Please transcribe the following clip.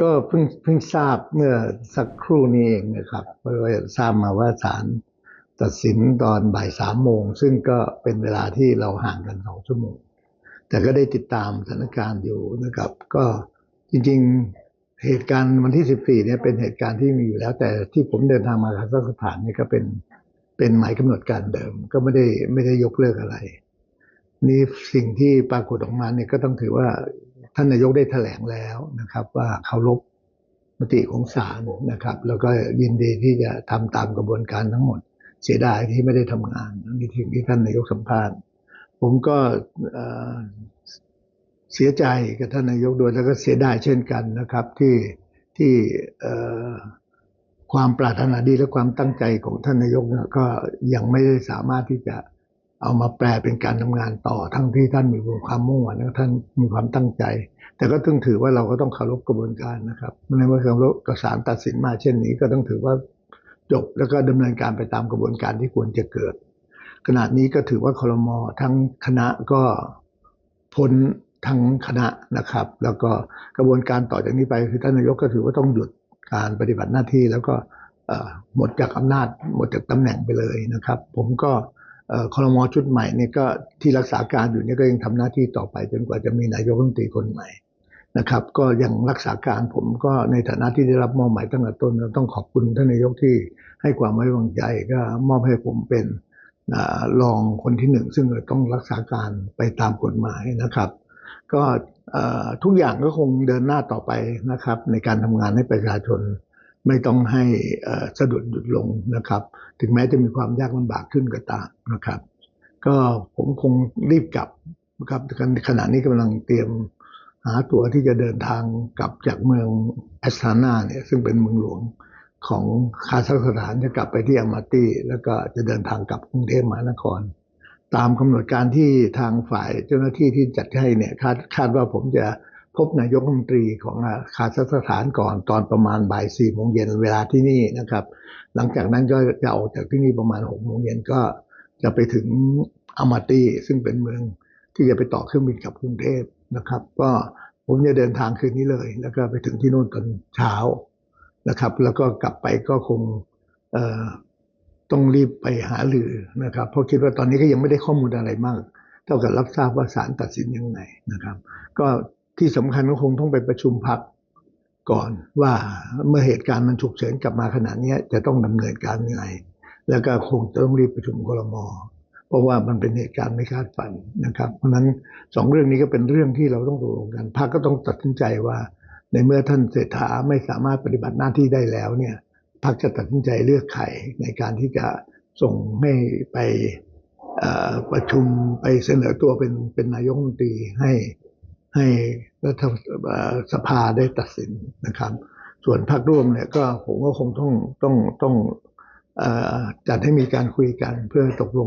ก็เพิ่งเพิ่งทราบเมื่อสักครู่นี้เองนะครับเพราะว่าทราบมาว่าศาลตัดสินตอนบ่ายสามโมง ซึ่งก็เป็นเวลาที่เราห่างกันสองชั่วโมง แต่ก็ได้ติดตามสถานการณ์อยู่นะครับ ก็จริงๆเหตุการณ์วันที่14เนี่ยเป็นเหตุการณ์ที่มีอยู่แล้ว แต่ที่ผมเดินทางมาคาซัคสถานเนี่ยก็เป็นเป็นหมายกำหนดการเดิม ก็ไม่ได้ไม่ได้ยกเลิกอะไร นี่สิ่งที่ปรากฏออกมาเนี่ยก็ต้องถือว่า ท่านนายกได้แถลงแล้วนะครับ ว่าเคารพมติของศาลนะครับ แล้วก็ยินดีที่จะทำตามกระบวนการทั้งหมด เสียดายที่ไม่ได้ทำงานนี่ที่ที่ท่านนายกสัมภาษณ์ผมก็เสียใจกับท่านนายกด้วยแล้วก็เสียดายเช่นกันนะครับ ที่ที่ความปรารถนาดีและความตั้งใจของท่านนายกก็ยังไม่ได้สามารถที่จะ เอามาแปลเป็นการทำงานต่อทั้งที่ท่านมีความมุ่งหวังและท่านมีความตั้งใจ แต่ก็ต้องถือว่าเราก็ต้องเคารพกระบวนการนะครับในเมื่อเคารพกศาลตัดสินมาเช่นนี้ก็ต้องถือว่าจบแล้วก็ดำเนินการไปตามกระบวนการที่ควรจะเกิด ขณะนี้ก็ถือว่าคลมทั้งคณะก็พ้นทั้งคณะนะครับ แล้วก็กระบวนการต่อจากนี้ไปคือท่านนายกก็ถือว่าต้องหยุดการปฏิบัติหน้าที่แล้วก็หมดจากอำนาจหมดจากตำแหน่งไปเลยนะครับ ผมก็ เอ่อชุดใหม่เนี่ยก็ที่รักษาการอยู่เนี่ยก็ยังทำหน้าที่ต่อไปจนกว่าจะมีนายกรัฐมนตรีคนใหม่นะครับ ก็ยังรักษาการผมก็ในฐานะที่ได้รับมอบหมายตั้งแต่ต้นเราต้องขอบคุณท่านนายกที่ให้ความไว้วางใจก็มอบให้ผมเป็นรองคนที่หนึ่งซึ่งต้องรักษาการไปตามกฎหมายนะครับ ก็ทุกอย่างก็คงเดินหน้าต่อไปนะครับ ในการทำงานให้ประชาชน ไม่ต้องให้สะดุดหยุดลงนะครับ ถึงแม้จะมีความยากลำบากขึ้นก็ตามนะครับ ก็ผมคงรีบกลับนะครับขณะนี้กำลังเตรียมหาตั๋วที่จะเดินทางกลับจากเมืองแอสตานาเนี่ยซึ่งเป็นเมืองหลวงของคาซัคสถานจะกลับไปที่อามาตี้แล้วก็จะเดินทางกลับกรุงเทพมหานคร ตามกำหนดการที่ทางฝ่ายเจ้าหน้าที่ที่จัดให้เนี่ยคาดคาดว่าผมจะ พบนายกรัฐมนตรีของคาซัคสถานก่อนตอนประมาณบ่ายสี่โมงเย็นเวลาที่นี่นะครับ หลังจากนั้นก็จะออกจากที่นี่ประมาณหกโมงเย็นก็จะไปถึงอามาตีซึ่งเป็นเมืองที่จะไปต่อเครื่องบินกลับกรุงเทพนะครับ ก็ผมจะเดินทางคืนนี้เลย แล้วก็ไปถึงที่โน่นตอนเช้านะครับ แล้วก็กลับไปก็คงต้องรีบไปหาหรือนะครับ เพราะคิดว่าตอนนี้ก็ยังไม่ได้ข้อมูลอะไรมาก เท่ากับรับทราบว่าศาลตัดสินยังไงนะครับ ก็ ที่สำคัญก็คงต้องไปประชุมพักก่อนว่าเมื่อเหตุการณ์มันฉุกเฉินกลับมาขนาดนี้จะต้องดำเนินการยังไง แล้วก็คงจะต้องรีบประชุมครมเพราะว่ามันเป็นเหตุการณ์ไม่คาดฝันนะครับ เพราะฉะนั้นสองเรื่องนี้ก็เป็นเรื่องที่เราต้องตกลงกันพรรคก็ต้องตัดสินใจว่า ในเมื่อท่านเศรษฐาไม่สามารถปฏิบัติหน้าที่ได้แล้วเนี่ยพรรคจะตัดสินใจเลือกใครในการที่จะส่งให้ไปประชุมไปเสนอตัวเป็นเป็นนายกรัฐมนตรีให้ ให้รัฐสภาได้ตัดสินนะครับ ส่วนพรรคร่วมเนี่ยก็ผมก็คงต้องต้องต้องอจัดให้มีการคุยกันเพื่อตกลง